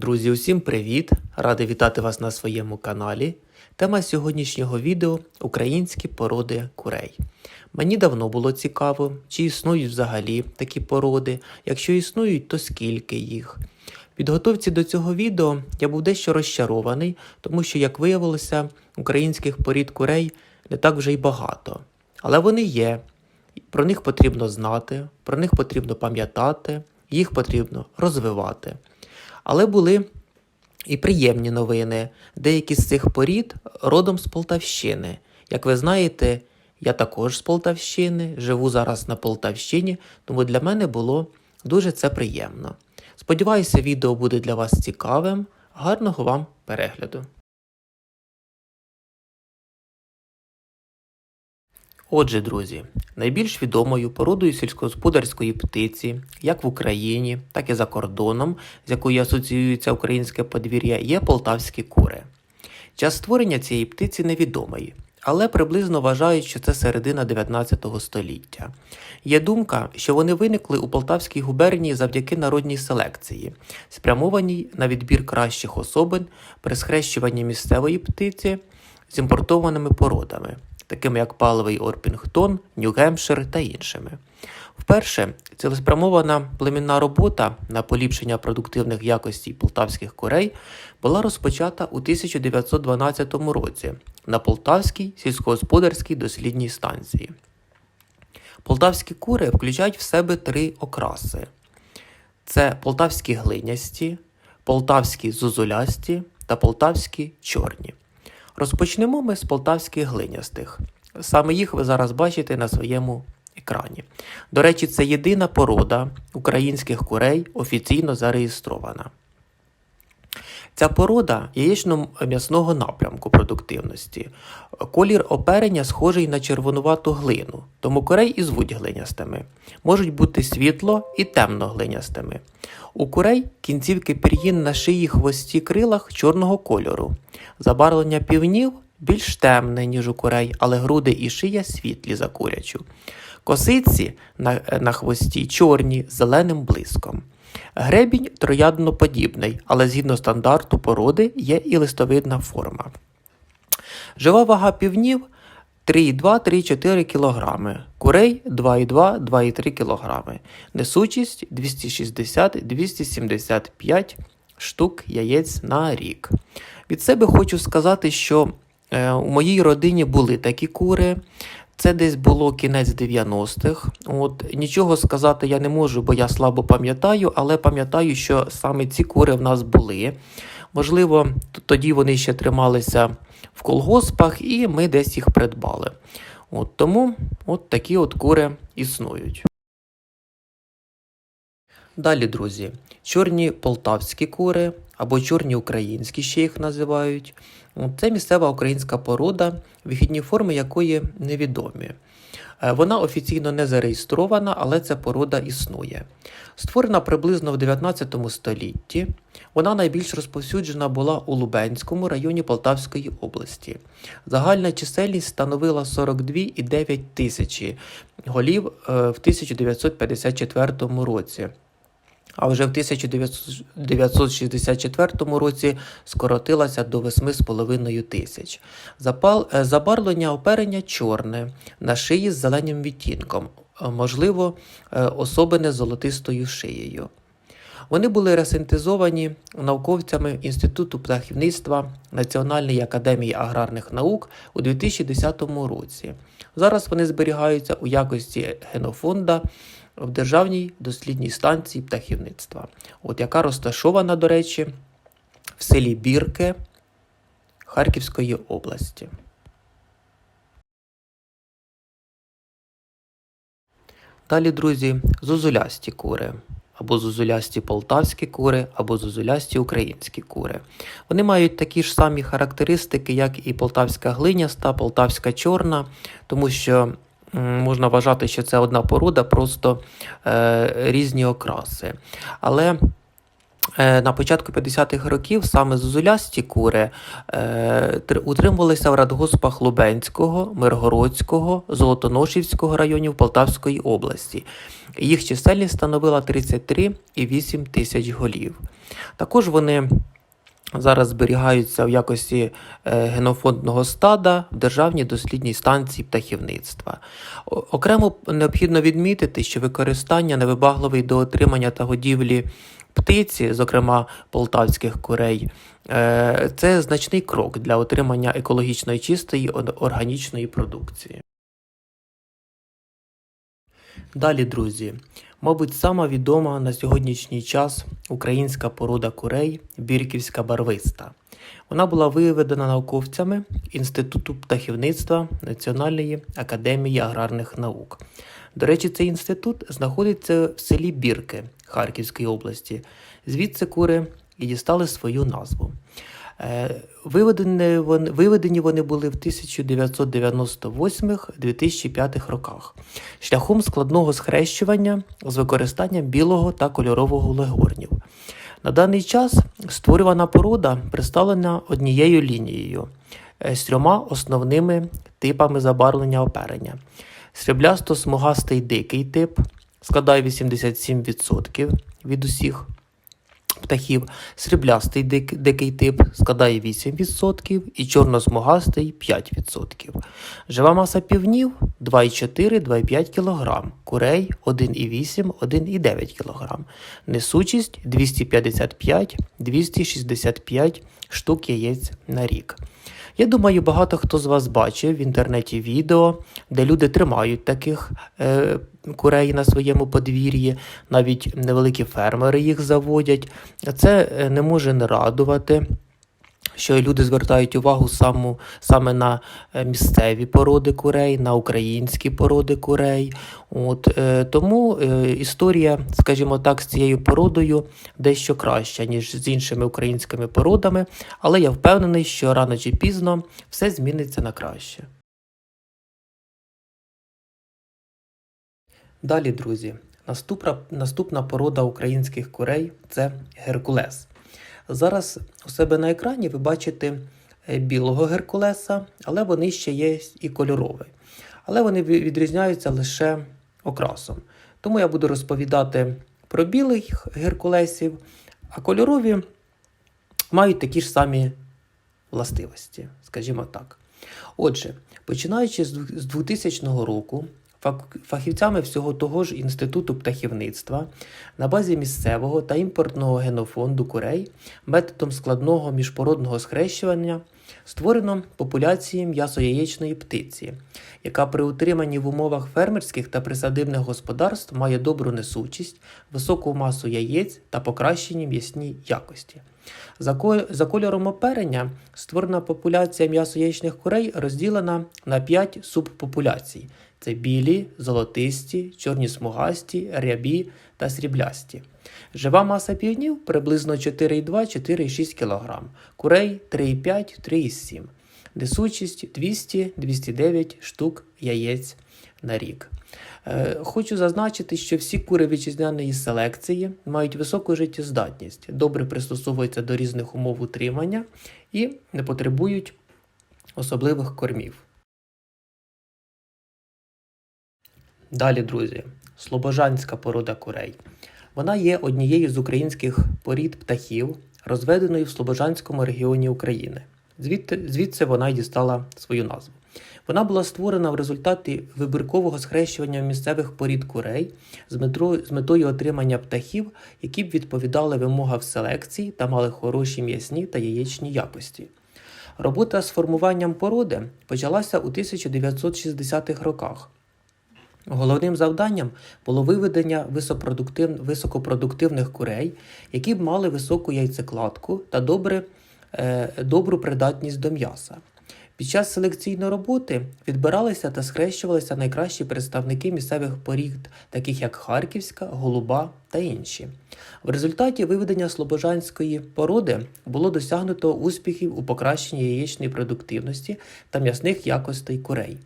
Друзі, усім привіт! Радий вітати вас на своєму каналі. Тема сьогоднішнього відео українські породи курей. Мені давно було цікаво, чи існують взагалі такі породи. Якщо існують, то скільки їх. Підготовці до цього відео я був дещо розчарований, тому що, як виявилося, українських порід курей не так вже й багато. Але вони є. Про них потрібно знати, про них потрібно пам'ятати, їх потрібно розвивати. Але були і приємні новини. Деякі з цих порід родом з Полтавщини. Як ви знаєте, я також з Полтавщини, живу зараз на Полтавщині, тому для мене було дуже це приємно. Сподіваюся, відео буде для вас цікавим. Гарного вам перегляду! Отже, друзі, найбільш відомою породою сільськогосподарської птиці, як в Україні, так і за кордоном, з якою асоціюється українське подвір'я, є полтавські кури. Час створення цієї птиці невідомий, але приблизно вважають, що це середина 19 століття. Є думка, що вони виникли у Полтавській губернії завдяки народній селекції, спрямованій на відбір кращих особин при схрещуванні місцевої птиці з імпортованими породами такими як паловий Орпінгтон, Нью-Гемпшир та іншими. Вперше цілеспрямована племінна робота на поліпшення продуктивних якостей полтавських курей була розпочата у 1912 році на Полтавській сільськогосподарській дослідній станції. Полтавські кури включають в себе три окраси: це полтавські глинясті, полтавські зозулясті та полтавські чорні. Розпочнемо ми з полтавських глинястих. Саме їх ви зараз бачите на своєму екрані. До речі, це єдина порода українських курей офіційно зареєстрована. Ця порода яєчно-м'ясного напрямку продуктивності. Колір оперення схожий на червонувату глину, тому курей і звуть глинястими. Можуть бути світло і темно глинястими. У курей кінцівки пір'їн на шиї хвості крилах чорного кольору. Забарвлення півнів більш темне, ніж у курей, але груди і шия світлі за курячу. Косиці на, на хвості чорні з зеленим блиском. Гребінь троядноподібний, але згідно стандарту породи є і листовидна форма. Жива вага півнів 3,2-3,4 кг, курей 2,2-2,3 кг, несучість 260-275 штук яєць на рік. Від себе хочу сказати, що е, у моїй родині були такі кури. Це десь було кінець 90-х. От Нічого сказати я не можу, бо я слабо пам'ятаю, але пам'ятаю, що саме ці кури в нас були. Можливо, тоді вони ще трималися в колгоспах, і ми десь їх придбали. От Тому от такі от кури існують. Далі, друзі, чорні полтавські кури або чорні українські ще їх називають. Це місцева українська порода, вихідні форми якої невідомі. Е, вона офіційно не зареєстрована, але ця порода існує. Створена приблизно в 19 столітті, вона найбільш розповсюджена була у Лубенському районі Полтавської області. Загальна чисельність становила 42,9 тисячі голів е, в 1954 році. А вже в 1964 році скоротилася до 8,5 тисяч. Запал, е, забарвлення оперення чорне, на шиї з зеленим відтінком, е, можливо, е, особине золотистою шиєю. Вони були ресинтезовані науковцями Інституту птахівництва Національної академії аграрних наук у 2010 році. Зараз вони зберігаються у якості генофонда в Державній дослідній станції птахівництва, от яка розташована, до речі, в селі Бірки Харківської області. Далі, друзі, зозулясті кури. Або зозулясті полтавські кури, або зозулясті українські кури. Вони мають такі ж самі характеристики, як і полтавська глиняста, полтавська чорна, тому що можна вважати, що це одна порода, просто е, різні окраси. Але Е, На початку 50-х років саме зозулясті кури е, утримувалися в радгоспах Лубенського, Миргородського, Золотоношівського районів Полтавської області. Їх чисельність становила 33,8 тисяч голів. Також вони зараз зберігаються в якості е, генофондного стада в Державній дослідній станції птахівництва. Окремо необхідно відмітити, що використання невибагливої до отримання та годівлі птиці, зокрема полтавських курей, е, це значний крок для отримання екологічно чистої органічної продукції. Далі, друзі, мабуть, сама відома на сьогоднішній час українська порода курей бірківська барвиста. Вона була виведена науковцями Інституту птахівництва Національної академії аграрних наук. До речі, цей інститут знаходиться в селі Бірки Харківської області. Звідси кури і дістали свою назву. Е, Виведені вони, були в 1998-2005 роках шляхом складного схрещування з використанням білого та кольорового легорнів. На даний час створювана порода представлена однією лінією е, з трьома основними типами забарвлення оперення. Сріблясто-смугастий дикий тип складає 87% від усіх птахів, сріблястий дик, дикий тип складає 8% і чорносмугастий 5%. Жива маса півнів 2,4-2,5 кг, курей 1,8-1,9 кг, несучість 255-265 штук яєць на рік. Я думаю, багато хто з вас бачив в інтернеті відео, де люди тримають таких е, курей на своєму подвір'ї, навіть невеликі фермери їх заводять. Це е, не може не радувати. Що люди звертають увагу саму, саме на е, місцеві породи курей, на українські породи курей. От, е, тому е, історія, скажімо так, з цією породою дещо краща, ніж з іншими українськими породами, але я впевнений, що рано чи пізно все зміниться на краще. Далі, друзі, наступна, наступна порода українських курей це Геркулес. Зараз у себе на екрані ви бачите е, білого геркулеса, але вони ще є і кольорові. Але вони відрізняються лише окрасом. Тому я буду розповідати про білих геркулесів, а кольорові мають такі ж самі властивості, скажімо так. Отже, починаючи з 2000 року, фахівцями всього того ж Інституту птахівництва на базі місцевого та імпортного генофонду курей методом складного міжпородного схрещування створено популяції м'ясо-яєчної птиці, яка при утриманні в умовах фермерських та присадибних господарств має добру несучість, високу масу яєць та покращені м'ясні якості. За, кольором оперення створена популяція м'ясо-яєчних курей розділена на 5 субпопуляцій: це білі, золотисті, чорні смугасті, рябі та сріблясті. Жива маса півнів приблизно 4,2-4,6 кг, курей 3,5-3,7 Несучість 200-209 штук яєць на рік. Е, Хочу зазначити, що всі кури вітчизняної селекції мають високу життєздатність, добре пристосовуються до різних умов утримання і не потребують особливих кормів. Далі, друзі, слобожанська порода курей. Вона є однією з українських порід птахів, розведеної в Слобожанському регіоні України. Звідти, звідси вона й дістала свою назву. Вона була створена в результаті вибіркового схрещування місцевих порід курей з метрою, з метою отримання птахів, які б відповідали вимогам селекції та мали хороші м'ясні та яєчні якості. Робота з формуванням породи почалася у 1960-х роках. Головним завданням було виведення висопродуктив... високопродуктивних курей, які б мали високу яйцекладку та добре, е, добру придатність до м'яса. Під час селекційної роботи відбиралися та схрещувалися найкращі представники місцевих порід, таких як Харківська, Голуба та інші. В результаті виведення слобожанської породи було досягнуто успіхів у покращенні яєчної продуктивності та м'ясних якостей курей.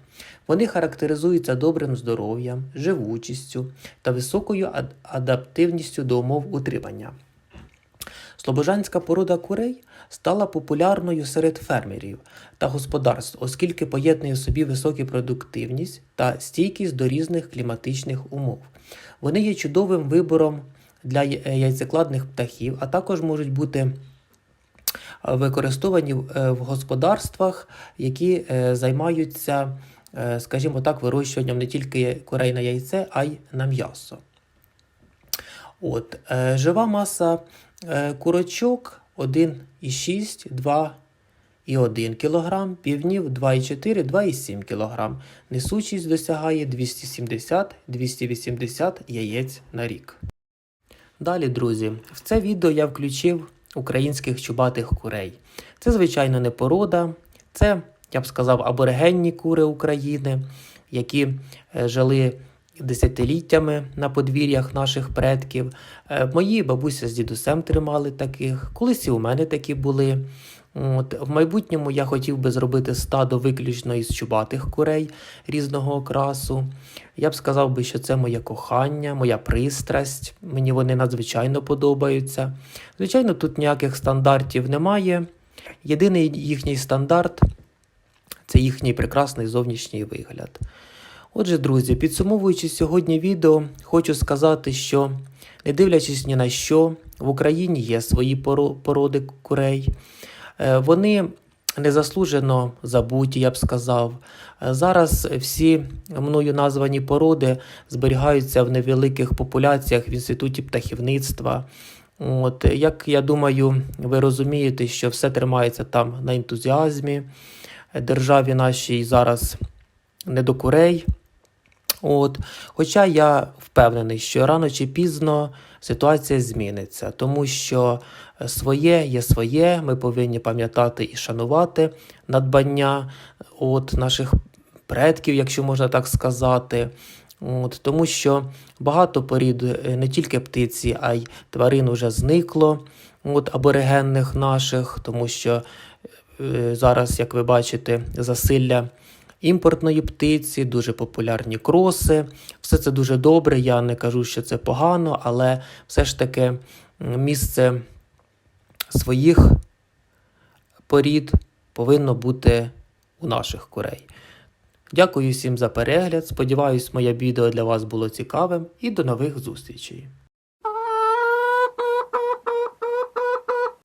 Вони характеризуються добрим здоров'ям, живучістю та високою ад- адаптивністю до умов утримання. Слобожанська порода курей стала популярною серед фермерів та господарств, оскільки поєднує в собі високу продуктивність та стійкість до різних кліматичних умов. Вони є чудовим вибором для яйцекладних птахів, а також можуть бути е, використовані в е, господарствах, які е, займаються, е, скажімо так, вирощуванням не тільки курей на яйце, а й на м'ясо. От, е, жива маса е, курочок 1,6, 2,1 кг, півнів 2,4, 2,7 кг. Несучість досягає 270-280 яєць на рік. Далі, друзі, в це відео я включив українських чубатих курей. Це, звичайно, не порода, це, я б сказав, аборигенні кури України, які е, жили десятиліттями на подвір'ях наших предків. Е, Мої бабуся з дідусем тримали таких, колись і у мене такі були. От, в майбутньому я хотів би зробити стадо виключно із чубатих курей різного окрасу. Я б сказав би, що це моє кохання, моя пристрасть. Мені вони надзвичайно подобаються. Звичайно, тут ніяких стандартів немає. Єдиний їхній стандарт це їхній прекрасний зовнішній вигляд. Отже, друзі, підсумовуючи сьогодні відео, хочу сказати, що не дивлячись ні на що, в Україні є свої породи курей. Е, Вони незаслужено забуті, я б сказав. Е, Зараз всі мною названі породи зберігаються в невеликих популяціях в інституті птахівництва. От, як я думаю, ви розумієте, що все тримається там на ентузіазмі. Державі нашій зараз не до курей. От. Хоча я впевнений, що рано чи пізно ситуація зміниться, тому що е, своє є своє, ми повинні пам'ятати і шанувати надбання от, наших предків, якщо можна так сказати. От, тому що багато порід е, не тільки птиці, а й тварин вже зникло от, аборигенних наших, тому що е, зараз, як ви бачите, засилля імпортної птиці, дуже популярні кроси. Все це дуже добре. Я не кажу, що це погано, але все ж таки місце своїх порід повинно бути у наших курей. Дякую всім за перегляд. Сподіваюсь, моє відео для вас було цікавим і до нових зустрічей.